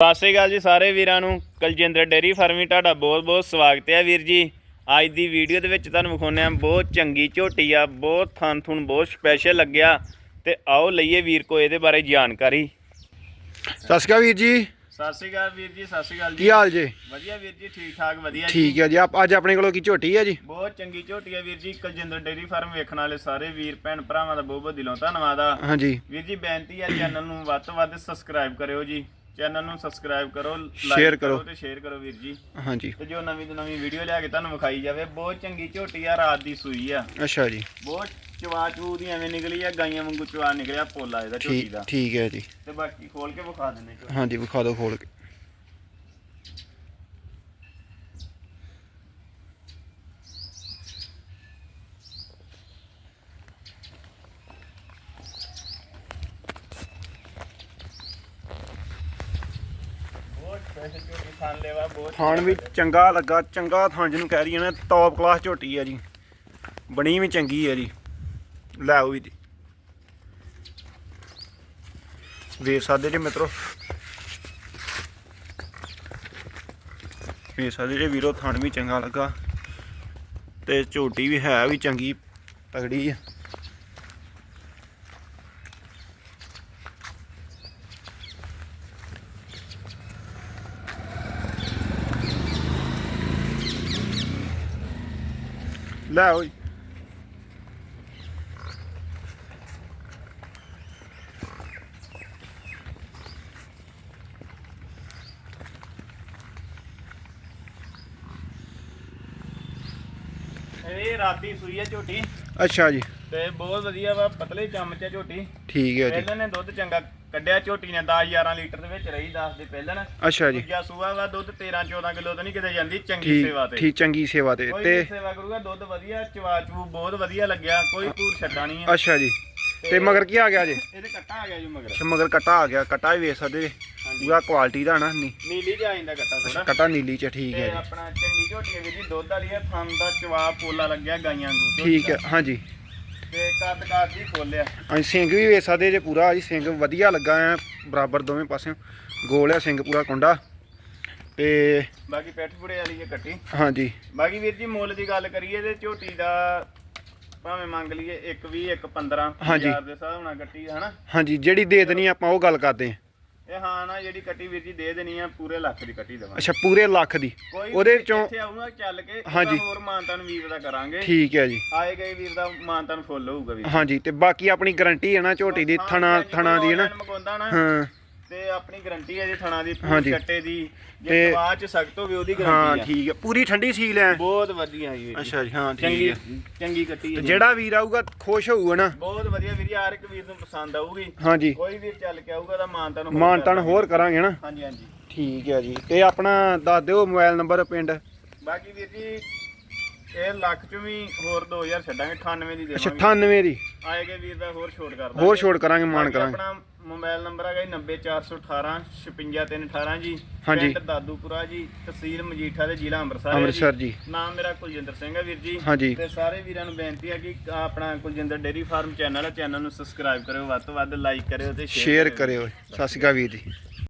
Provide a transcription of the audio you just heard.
ਸਤਿ ਸ਼੍ਰੀ ਅਕਾਲ ਜੀ ਸਾਰੇ ਵੀਰਾਂ ਨੂੰ। ਕਲਜਿੰਦਰ ਡੇਰੀ ਫਾਰਮੀ ਤੁਹਾਡਾ ਬਹੁਤ ਬਹੁਤ ਸਵਾਗਤ ਹੈ ਵੀਰ ਜੀ। ਅੱਜ ਦੀ ਵੀਡੀਓ ਦੇ ਵਿੱਚ ਤੁਹਾਨੂੰ ਵਿਖਾਉਂਦੇ ਆ ਬਹੁਤ ਚੰਗੀ ਝੋਟੀ ਆ ਬਹੁਤ ਥਣ ਥੁਣ ਬਹੁਤ ਸਪੈਸ਼ਲ ਲੱਗਿਆ। ਤੇ ਆਓ ਲਈਏ ਵੀਰ ਕੋ ਇਹਦੇ ਬਾਰੇ ਜਾਣਕਾਰੀ। ਸਤਿ ਸ਼੍ਰੀ ਅਕਾਲ ਵੀਰ ਜੀ। ਸਤਿ ਸ਼੍ਰੀ ਅਕਾਲ ਵੀਰ ਜੀ ਸਤਿ ਸ਼੍ਰੀ ਅਕਾਲ ਕੀ ਹਾਲ ਜੇ? ਵਧੀਆ ਵੀਰ ਜੀ ਠੀਕ ਠਾਕ ਵਧੀਆ ਜੀ। ਠੀਕ ਹੈ ਜੀ। ਆਪ ਅੱਜ ਆਪਣੇ ਕੋਲੋਂ ਕੀ ਝੋਟੀ ਹੈ ਜੀ? ਬਹੁਤ ਚੰਗੀ ਝੋਟੀ ਆ ਵੀਰ ਜੀ ਕਲਜਿੰਦਰ ਡੇਰੀ ਫਾਰਮ ਵੇਖਣ ਵਾਲੇ ਸਾਰੇ ਵੀਰ ਭੈਣ ਭਰਾਵਾਂ ਦਾ ਬਹੁਤ ਬਹੁਤ ਦਿਲੋਂ ਧੰਨਵਾਦ ਆ। ਹਾਂਜੀ। ਵੀਰ ਜੀ ਬੇਨਤੀ ਹੈ ਚੈਨਲ ਨੂੰ ਵੱਧ ਤੋਂ ਵੱਧ ਸਬਸਕ੍ਰਾਈਬ ਕਰਿਓ ਜੀ। ਚੈਨਲ ਨੂੰ ਸਬਸਕ੍ਰਾਈਬ ਕਰੋ Share ਕਰੋ। ਤੇ ਸ਼ੇਅਰ ਕਰੋ ਵੀਰ ਜੀ। ਹਾਂਜੀ। ਤੇ ਜੋ ਨਵੀਂ ਤੋਂ ਨਵੀਂ ਵੀਡੀਓ ਲਿਆ ਕੇ ਤੁਹਾਨੂੰ ਵਿਖਾਈ ਜਾਵੇ ਬਹੁਤ ਚੰਗੀ ਝੋਟੀ ਆ ਰਾਤ ਦੀ ਸੂਈ ਆ। ਅੱਛਾ ਜੀ। ਬਹੁਤ ਚਵਾ ਚੂ ਦੀ ਐਵੇਂ ਨਿਕਲੀ ਆ ਗਾਈਆਂ ਵਾਂਗੂ ਚਵਾ ਨਿਕਲਿਆ ਪੋਲਾ ਇਹਦਾ ਝੋਟੀ ਠੀਕ ਦਾ। ਠੀਕ ਹੈ ਜੀ। ਤੇ ਬਾਕੀ ਖੋਲ ਕੇ ਵਿਖਾ ਦਿੰਦੇ ਝੋਟੀ ਹਾਂਜੀ ਵਿਖਾ ਦਿਓ ਖੋਲ ਕੇ। ਬਹੁਤ ਝੋਟੀ ਖਾਣ ਲੈਵਾ ਬਹੁਤ ਖਾਣ ਵੀ ਚੰਗਾ ਲੱਗਾ, ਚੰਗਾ ਥਾਂ ਜਿਹਨੂੰ ਕਹਿ ਰਹੀ ਨੇ ਟੌਪ ਕਲਾਸ ਝੋਟੀ ਹੈ ਜੀ। ਬਣੀ ਵੀ ਚੰਗੀ ਹੈ ਜੀ। ਲੈ ਆਓ ਵੀ ਵੇਖ ਸਕਦੇ ਜੀ ਮਿੱਤਰੋ। ਵੇਖ ਸਕਦੇ ਜੀ ਵੀਰੋ, ਥਾਣ ਵੀ ਚੰਗਾ ਲੱਗਾ। ਤੇ ਝੋਟੀ ਵੀ ਹੈ ਵੀ ਚੰਗੀ, ਤਗੜੀ ਹੈ ਲੈ ਆਓ ਇਹ ਰਾਤੀ ਸੂਈ ਆ ਝੋਟੀ। ਅੱਛਾ ਜੀ। ਤੇ ਬਹੁਤ ਵਧੀਆ ਵਾ ਪਤਲੇ ਚਮਚ ਆ ਝੋਟੀ। ਠੀਕ ਹੈ ਜੀ। ਪਹਿਲਾਂ ਨੇ ਦੁੱਧ ਚੰਗਾ ਕੱਢਿਆ ਝੋਟੀ ਨੇ 10 11 ਲੀਟਰ ਦੇ ਵਿੱਚ ਰਹੀ 10 ਦੇ ਪਹਿਲਾਂ ਅੱਛਾ ਜੀ। ਦੂਜਾ ਸੂਆ ਵਾ ਦੁੱਧ 13 14 ਕਿਲੋ ਤਾਂ ਨਹੀਂ ਕਿਤੇ ਜਾਂਦੀ ਚੰਗੀ ਸੇਵਾ ਤੇ। ਠੀਕ ਚੰਗੀ ਸੇਵਾ ਤੇ। ਤੇ ਸੇਵਾ ਕਰੂਗਾ ਦੁੱਧ ਵਧੀਆ ਚਵਾ ਚੂ ਬਹੁਤ ਵਧੀਆ ਲੱਗਿਆ ਕੋਈ ਧੂਰ ਛੱਡਾ ਨਹੀਂ ਅੱਛਾ ਜੀ। ਤੇ ਮਗਰ ਕੀ ਆ ਗਿਆ ਜੀ? ਇਹਦੇ ਕੱਟਾ ਆ ਗਿਆ ਜੀ ਮਗਰ। ਅੱਛਾ ਮਗਰ ਕਟਾ ਆ ਗਿਆ ਕਟਾ ਵੀ ਵੇਖ ਸਕਦੇ ਜੀ। ਹਾਂਜੀ। ਪੂਰਾ ਕੁਆਲਿਟੀ ਦਾ ਨਾ ਨੀ। ਨੀਲੀ ਜਿਹਾ ਆਇੰਦਾ ਕੱਟਾ ਥੋੜਾ ਕਟਾ ਨੀਲੀ ਚ ਠੀਕ ਤੇ ਹੈ ਜੀ। ਆਪਣਾ ਚੰਗੀ ਝੋਟੀ ਹੈ ਵੀਰ ਜੀ ਦੁੱਧ ਵਾਲੀ ਹੈ ਥਣ ਦਾ ਚਵਾ ਪੋਲਾ ਲੱਗਿਆ ਗਾਈਆਂ ਨੂੰ। ਠੀਕ ਹੈ ਹਾਂਜੀ। ਤੇ ਕੱਦ ਕੱਦ ਦੀ ਫੁੱਲ ਆ ਅਸੀਂ ਸਿੰਘ ਵੀ ਵੇਖ ਸਕਦੇ ਜੇ ਪੂਰਾ ਜੀ ਸਿੰਘ ਵਧੀਆ ਲੱਗਾ ਐ ਬਰਾਬਰ ਦੋਵੇਂ ਪਾਸਿਓਂ। ਗੋਲ ਆ ਸਿੰਘ ਪੂਰਾ ਕੁੰਡਾ। ਤੇ ਬਾਕੀ ਪੈਠ ਪੁੜੇ ਵਾਲੀ ਹੈ ਕੱਟੀ। ਹਾਂਜੀ। ਬਾਕੀ ਵੀਰ ਜੀ ਮੁੱਲ ਦੀ ਗੱਲ ਕਰੀਏ ਤੇ ਝੋਟੀ ਦਾ ਭਾਵੇਂ ਮੰਗ ਲਈਏ 1 20 1 15 ਹਾਂਜੀ। ਹਜ਼ਾਰ ਦੇ ਹਿਸਾਬ ਨਾਲ ਕੱਟੀ ਹਨਾ? ਹਾਂਜੀ ਜਿਹੜੀ ਦੇ ਦੇਣੀ ਆਪਾਂ ਉਹ ਗੱਲ ਕਰਦੇ ਹਾਂ। ਇਹ ਹਾਂ ਨਾ ਜਿਹੜੀ ਕੱਟੀ ਵੀਰ ਜੀ ਦੇ ਦੇਣੀ ਆ ਪੂਰੇ ਲੱਖ ਦੀ ਕੱਟੀ ਦੇਵਾਂਗੇ। ਅੱਛਾ ਪੂਰੇ ਲੱਖ ਦੀ? ਕੋਈ ਉਹਦੇ ਇੱਥੇ ਆਊਗਾ ਚੱਲ ਕੇ ਉਹਦਾ ਹਾਂਜੀ। ਹੋਰ ਮਾਨਤਨ ਵੀਰ ਦਾ ਕਰਾਂਗੇ। ਠੀਕ ਹੈ ਜੀ। ਆਏ ਗਏ ਵੀਰ ਦਾ ਮਾਨਤਨ ਫੁੱਲ ਹੋਊਗਾ ਵੀਰ ਹਾਂਜੀ ਤੇ ਬਾਕੀ ਆਪਣੀ ਗਾਰੰਟੀ ਹੈ ਨਾ ਝੋਟੀ ਦੀ ਹਾਂ, ਥਣਾ ਥਣਾ ਦੀ ਹੈ ਨਾ। online ਮੰਗਵਾਉਂਦਾ ਨਾ। ਹਾਂ। ਤੇ ਆਪਣੀ ਗਾਰੰਟੀ ਹੈ ਜੀ ਥਣਾ ਦੀ ਹਾਂਜੀ। ਪੂਰੀ ਕੱਟੇ ਦੀ। ਜੇ ਤੇ- ਬਾਅਦ ਚ ਸਖਤ ਹੋਵੇ ਉਹਦੀ ਹਾਂ ਗਾਰੰਟੀ ਆ ਠੀਕ ਹੈ। ਪੂਰੀ ਠੰਡੀ ਸੀਲ ਹੈ। ਬਹੁਤ ਵਧੀਆ ਹੈ ਜੀ ਅੱਛਾ ਜੀ ਹਾਂ ਠੀਕ ਚੰਗੀ ਹੈ। ਚੰਗੀ ਕੱਟੀ ਤੇ ਹੈ ਜੀ। ਜਿਹੜਾ ਵੀਰ ਆਊਗਾ ਖੁਸ਼ ਹੋਊਗਾ ਨਾ? ਬਹੁਤ ਵਧੀਆ ਵੀਰ ਜੀ ਹਰ ਇੱਕ ਵੀਰ ਨੂੰ ਪਸੰਦ ਆਊਗੀ। ਹਾਂਜੀ ਕੋਈ ਵੀਰ ਚੱਲ ਕੇ ਆਊਗਾ ਤਾਂ ਮਾਨਤਨ ਹੋਰ ਮਾਨਤਨ ਕਰ ਹੋਰ ਕਰਾਂਗੇ ਨਾ। ਹਾਂਜੀ ਹਾਂਜੀ। ਠੀਕ ਹੈ ਜੀ। ਤੇ ਆਪਣਾ ਦੱਸ ਦਿਓ ਮੋਬਾਈਲ ਨੰਬਰ ਪਿੰਡ। ਬਾਕੀ ਵੀਰ ਜੀ ਇਹ ਲੱਖ ਚ ਵੀ ਹੋਰ 2000 ਛੱਡਾਂਗੇ 98 ਦੀ ਅੱਛਾ ਦੇਵਾਂਗੇ। 98 ਦੀ। ਆਏਗੇ ਵੀਰ ਦਾ ਹੋਰ ਛੋਟ ਕਰ ਦਾਂਗੇ। ਹੋਰ ਛੋਟ ਕਰਾਂਗੇ ਮਾਨ ਬਾਕੀ ਕਰਾਂਗੇ। ਆਪਣਾ ਮੋਬਾਈਲ ਨੰਬਰ ਹੈਗਾ ਜੀ 90418 56318 ਜੀ। ਹਾਂਜੀ। ਪਿੰਡ ਦਾਦੂਪੁਰਾ ਜੀ ਤਹਿਸੀਲ ਮਜੀਠਾ ਦੇ ਜ਼ਿਲ੍ਹਾ ਅੰਮ੍ਰਿਤਸਰ ਹੈ ਅੰਮ੍ਰਿਤਸਰ ਜੀ। ਨਾਮ ਮੇਰਾ ਕੁਲਜਿੰਦਰ ਸਿੰਘ ਹੈ ਵੀਰ ਜੀ। ਹਾਂਜੀ। ਤੇ ਸਾਰੇ ਵੀਰਾਂ ਨੂੰ ਬੇਨਤੀ ਹੈ ਕਿ ਆਪਣਾ ਕੁਲਜਿੰਦਰ ਡੇਰੀ ਫਾਰਮ ਚੈਨਲ ਹੈ ਚੈਨਲ ਨੂੰ ਸਬਸਕ੍ਰਾਈਬ ਕਰਿਓ ਵੱਧ ਤੋਂ ਵੱਧ ਲਾਈਕ ਕਰਿਓ ਤੇ ਸ਼ੇਅਰ ਕਰਿਓ। ਸਤਿ ਸ਼੍ਰੀ ਅਕਾਲ ਵੀਰ ਜੀ।